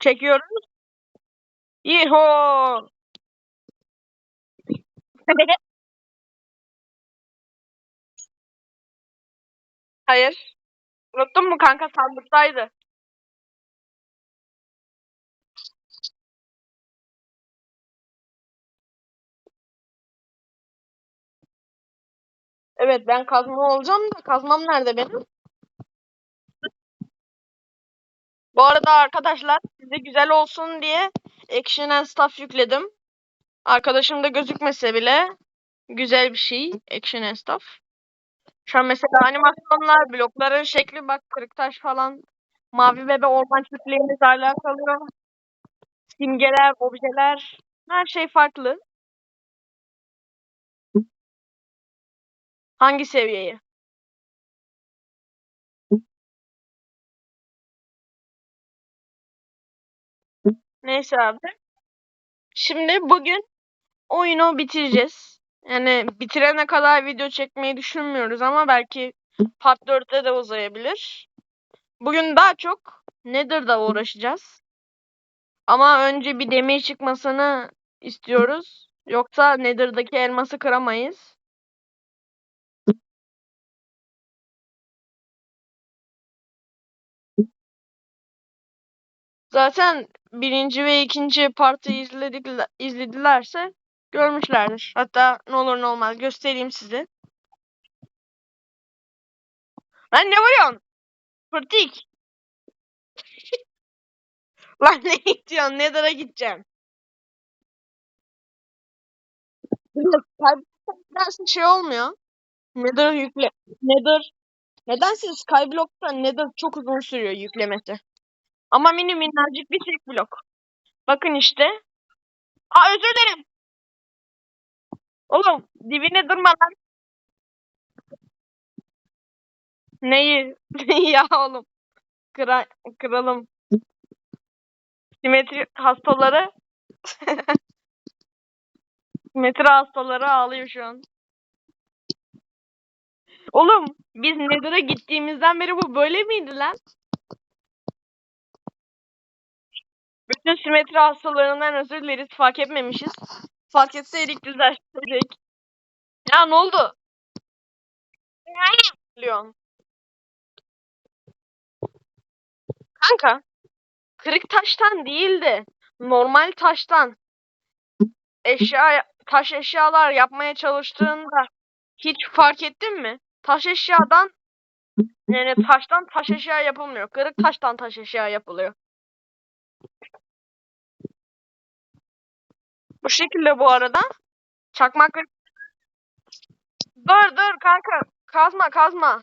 Çekiyoruz. Yiho. Hayır. Unuttun mu kanka sandıktaydı. Evet ben kazma olacağım da kazmam nerede benim? Bu arada arkadaşlar size güzel olsun diye Action and Stuff yükledim. Arkadaşım da gözükmese bile güzel bir şey Action and Stuff. Şu an mesela animasyonlar, blokların şekli bak kırık taş falan. Mavi bebe orman çiftliğimizle alakalı. Simgeler, objeler her şey farklı. Hangi seviyeyi? Neyse abi. Şimdi bugün oyunu bitireceğiz. Yani bitirene kadar video çekmeyi düşünmüyoruz ama belki part 4'te de uzayabilir. Bugün daha çok Nether'da uğraşacağız. Ama önce bir demir çıkmasını istiyoruz. Yoksa Nether'daki elması kıramayız. Zaten birinci ve ikinci partı izledik, izledilerse görmüşlerdir. Hatta ne olur ne olmaz göstereyim size. Lan ne vuruyorsun? Fırtik. Lan ne gidiyorsun? Nether'a gideceğim. Kaybedersin şey olmuyor. Nether yükle. Nether. Nedense Skyblock'ta Nether çok uzun sürüyor yüklemesi. Ama mini minnacık bir tek blok. Bakın işte. Aa özür dilerim. Oğlum dibine durma lan. Neyi? ya oğlum. Kıra kıralım. Simetri hastaları. Simetri hastaları ağlıyor şu an. Oğlum biz Nether'a gittiğimizden beri bu böyle miydi lan? Bütün simetri hastalarından özür dileriz. Fark etmemişiz. Fark etseydik düzeltecek. Ya ne oldu? Leon. Kanka. Kırık taştan değil de normal taştan eşya taş eşyalar yapmaya çalıştığında hiç fark ettin mi? Taş eşyadan yani taştan taş eşya yapılmıyor. Kırık taştan taş eşya yapılıyor. Bu şekilde bu arada. Çakmak Dur dur kanka. Kazma kazma.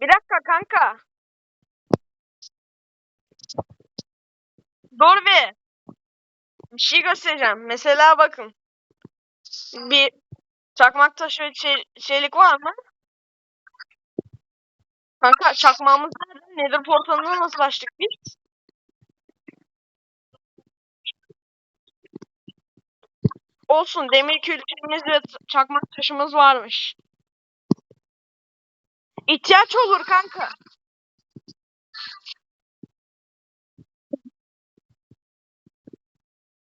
Bir dakika kanka. Dur bir. Bir şey göstereceğim. Mesela bakın. Bir çakmak taşı ve şey, şeylik var mı? Kanka çakmağımız nerede? Nether portalına nasıl açtık biz? Olsun demir külçemiz ve çakmak taşımız varmış. İhtiyaç olur kanka.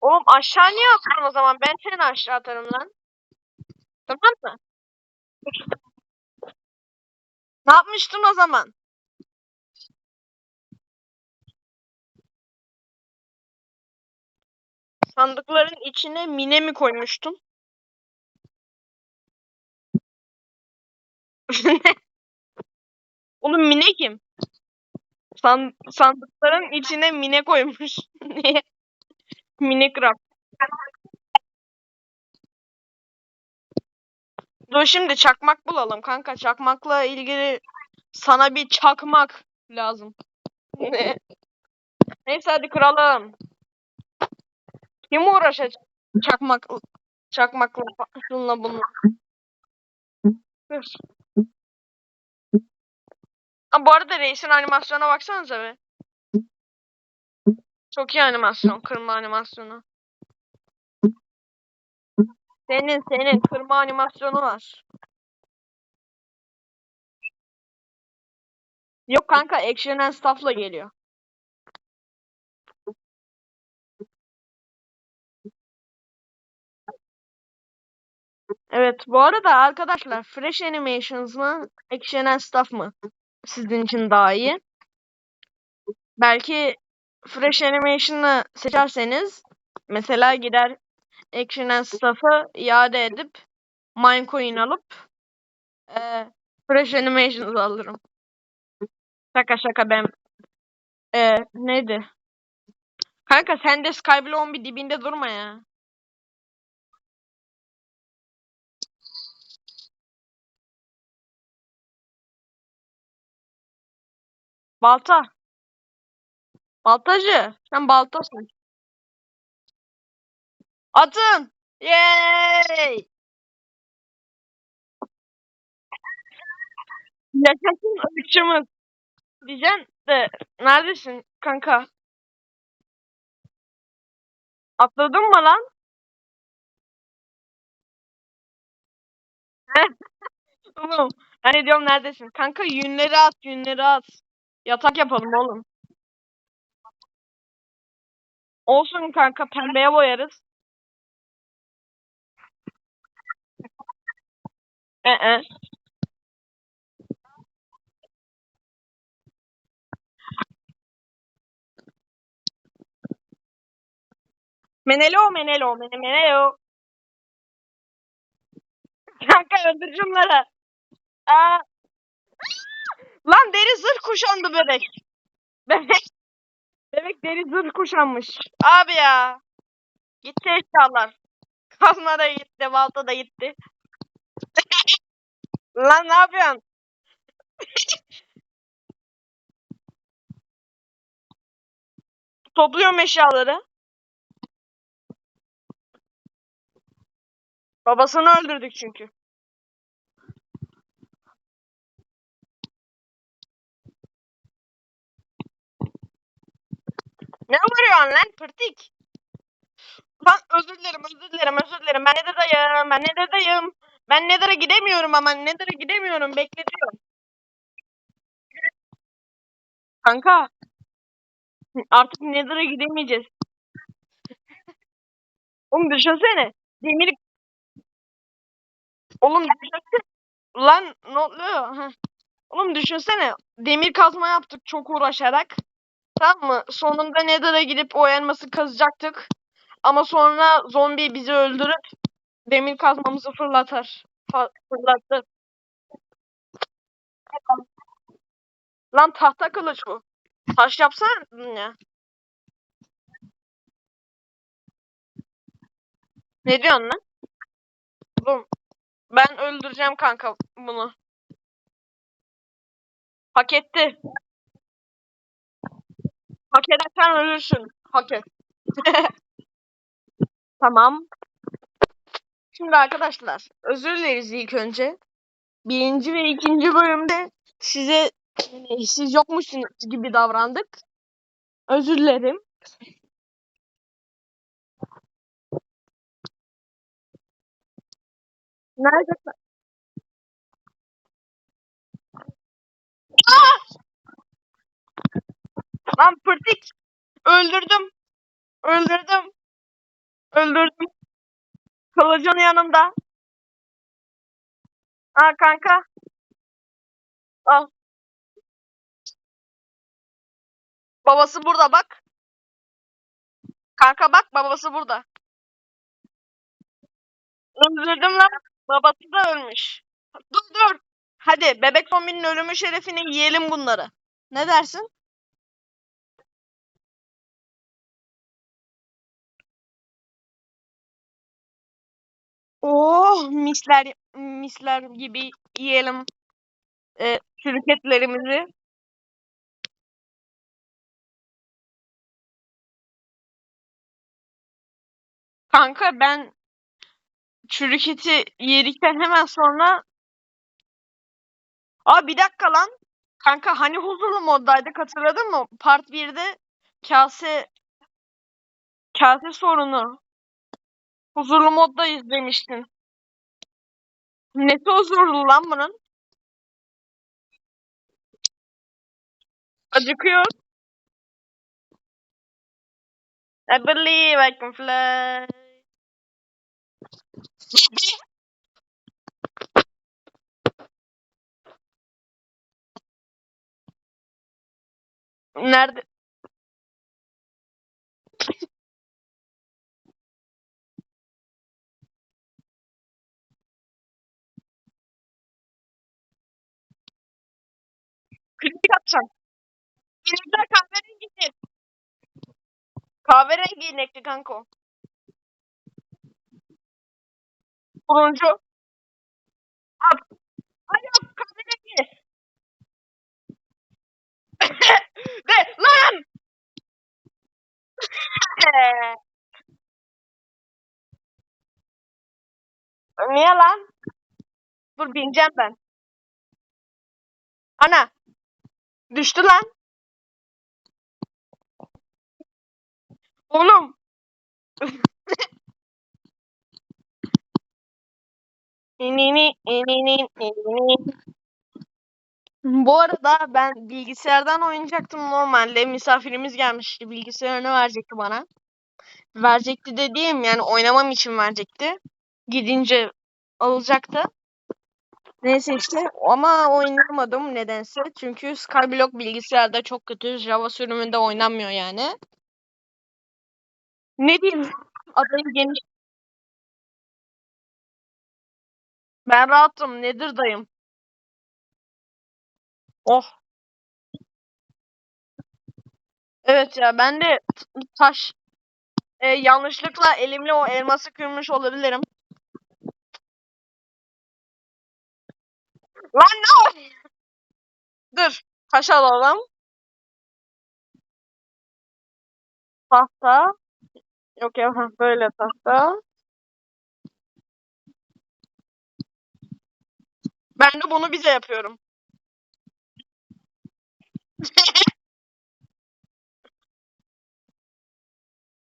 Oğlum aşağı niye atıyorsun o zaman? Ben seni aşağı atarım lan. Tamam mı? Ne yapmıştın o zaman? Sandıkların içine mine mi koymuştun? Oğlum mine kim? San sandıkların içine mine koymuş. Niye? Minecraft. Dur şimdi çakmak bulalım kanka. Çakmakla ilgili sana bir çakmak lazım. Ne? Neyse hadi kıralım. Kim uğraşacak çakmak çakmakla şunla bununla. Bu arada reisin animasyona baksanıza be. Çok iyi animasyon. Kırma animasyonu. Senin senin kırma animasyonu var. Yok kanka action and stuff'la geliyor. Evet bu arada arkadaşlar Fresh Animations mı Action and Stuff mı sizin için daha iyi? Belki Fresh Animation'ı seçerseniz mesela gider Action and Stuff'ı iade edip Minecoin alıp eee Fresh Animations'ı alırım. Şaka şaka ben eee neydi? Kanka sen de Skyblock'un bir dibinde durma ya. Balta. Baltacı. Sen baltasın. Atın. Yay! Yaşasın ırkçımız. Diyeceksin de neredesin kanka? Atladın mı lan? Oğlum hani diyorum neredesin? Kanka yünleri at yünleri at. Yatak yapalım oğlum. Olsun kanka pembeye boyarız. Ee. Menelo menelo mene menelo. Kanka öldür şunları. Aa. Lan deri zırh kuşandı bebek. Bebek. Bebek deri zırh kuşanmış. Abi ya. Gitti eşyalar. Kazma da gitti, balta da gitti. Lan ne yapıyorsun? Topluyorum eşyaları. Babasını öldürdük çünkü. Ne vuruyorsun lan pırtik? Lan özür dilerim özür dilerim özür dilerim. Ben Nether'dayım ben Nether'dayım. Ben Nether'a gidemiyorum ama Nether'a gidemiyorum bekletiyorum. Kanka. Artık Nether'a gidemeyeceğiz. Oğlum düşünsene. Demir... Oğlum düşünsene. Lan ne oluyor? Oğlum düşünsene. Demir kazma yaptık çok uğraşarak. Tamam mı? Sonunda Nether'a gidip o elması kazacaktık. Ama sonra zombi bizi öldürüp demir kazmamızı fırlatar. Fırlattı. Lan tahta kılıç bu. Taş yapsana ya. Ne diyorsun lan? Oğlum ben öldüreceğim kanka bunu. Hak etti. Hak edersen ölürsün. Hak et. Tamam. Şimdi arkadaşlar özür dileriz ilk önce. Birinci ve ikinci bölümde size yani siz yokmuşsunuz gibi davrandık. Özür dilerim. Nerede? Lan pırtik. Öldürdüm. Öldürdüm. Öldürdüm. Kılıcın yanımda. Aa kanka. Al. Babası burada bak. Kanka bak babası burada. Öldürdüm lan. Babası da ölmüş. Dur dur. Hadi bebek zombinin ölümü şerefine yiyelim bunları. Ne dersin? Oh misler misler gibi yiyelim e, çürük etlerimizi. Kanka ben çürük eti yedikten hemen sonra Aa bir dakika lan. Kanka hani huzurlu moddaydık hatırladın mı? Part 1'de kase kase sorunu. Huzurlu modda izlemiştin. Nesi huzurlu lan bunun? Acıkıyor. I believe I can fly. Nerede? Kritik atacağım. İnekler kahverengi. Kahverengi inekli kanka o. Turuncu. At. Ay yok kahverengi. De lan. Niye lan? Dur bineceğim ben. Ana. Düştü lan. Oğlum. Bu arada ben bilgisayardan oynayacaktım normalde. Misafirimiz gelmişti. Bilgisayarını verecekti bana. Verecekti dediğim yani oynamam için verecekti. Gidince alacaktı. Neyse işte ama oynamadım nedense. Çünkü Skyblock bilgisayarda çok kötü. Java sürümünde oynanmıyor yani. Ne diyeyim? Adayı geniş. Ben rahatım. Nedir dayım? Oh. Evet ya ben de taş e, yanlışlıkla elimle o elması kırmış olabilirim. Lan ne o? Dur. Taş alalım. Tahta. Yok ya böyle tahta. Ben de bunu bize yapıyorum.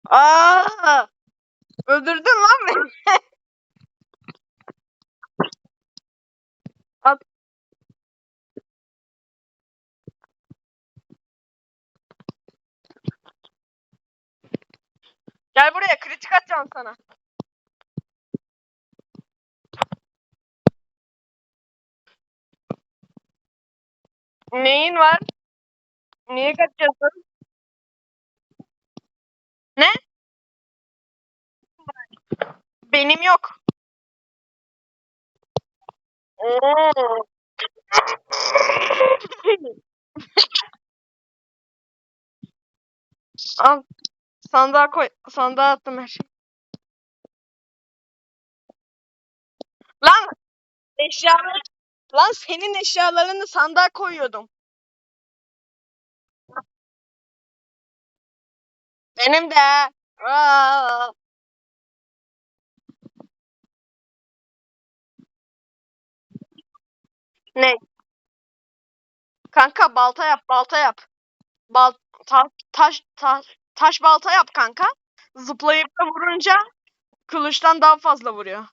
Aa! Öldürdün lan beni. Gel buraya kritik atacağım sana. Neyin var? Niye kaçıyorsun? Ne? Benim yok. Oo. Al. Sandığa koy. Sandığa attım her şeyi. Lan eşyalar. Lan senin eşyalarını sandığa koyuyordum. Benim de. Aa. Ne? Kanka balta yap, balta yap. Bal ta- taş taş taş balta yap kanka. Zıplayıp da vurunca kılıçtan daha fazla vuruyor.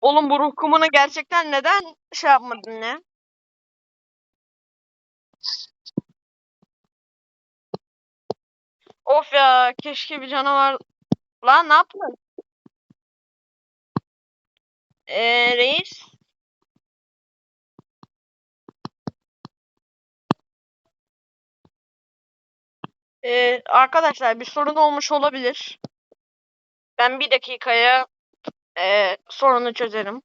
Oğlum bu ruh kumunu gerçekten neden şey yapmadın ne? Of ya keşke bir canavar. Lan ne yaptın? Ee, reis. Ee, arkadaşlar bir sorun olmuş olabilir. Ben bir dakikaya ee, sorunu çözerim.